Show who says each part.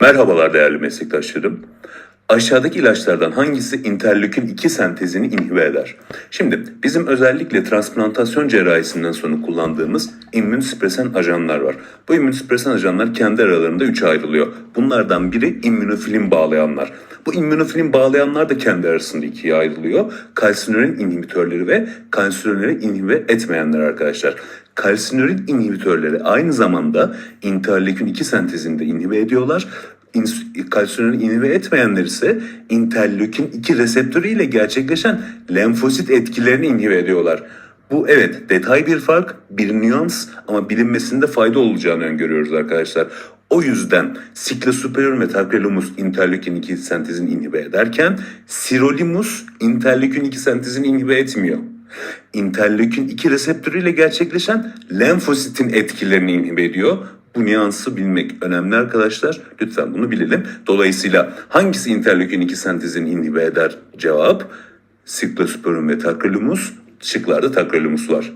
Speaker 1: Merhabalar değerli meslektaşlarım. Aşağıdaki ilaçlardan hangisi interleukin 2 sentezini inhibe eder? Şimdi bizim özellikle transplantasyon cerrahisinden sonra kullandığımız immünosüpresan ajanlar var. Bu immünosüpresan ajanlar kendi aralarında üçe ayrılıyor. Bunlardan biri immünofilin bağlayanlar. Bu immünofilin bağlayanlar da kendi arasında ikiye ayrılıyor. Kalsinörin inhibitörleri ve kalsinörin inhibe etmeyenler arkadaşlar. Kalsinörin inhibitörleri aynı zamanda interleukin 2 sentezini de inhibe ediyorlar. Kalsiyonu inhibe etmeyenler ise interleukin 2 reseptörü ile gerçekleşen lenfosit etkilerini inhibe ediyorlar. Bu evet detay bir fark, bir nüans ama bilinmesinde fayda olacağını öngörüyoruz arkadaşlar. O yüzden Cyclosporin metakrellumus interleukin 2 sentezini inhibe ederken sirolimus interleukin 2 sentezini inhibe etmiyor. Interleukin 2 reseptörüyle gerçekleşen lenfositin etkilerini inhibe ediyor. Bu nüansı bilmek önemli arkadaşlar. Lütfen bunu bilelim. Dolayısıyla hangisi interleukin 2 sentezini inhibe eder? Cevap Cyclosporin ve takrolimus. Şıklarda takrolimus var.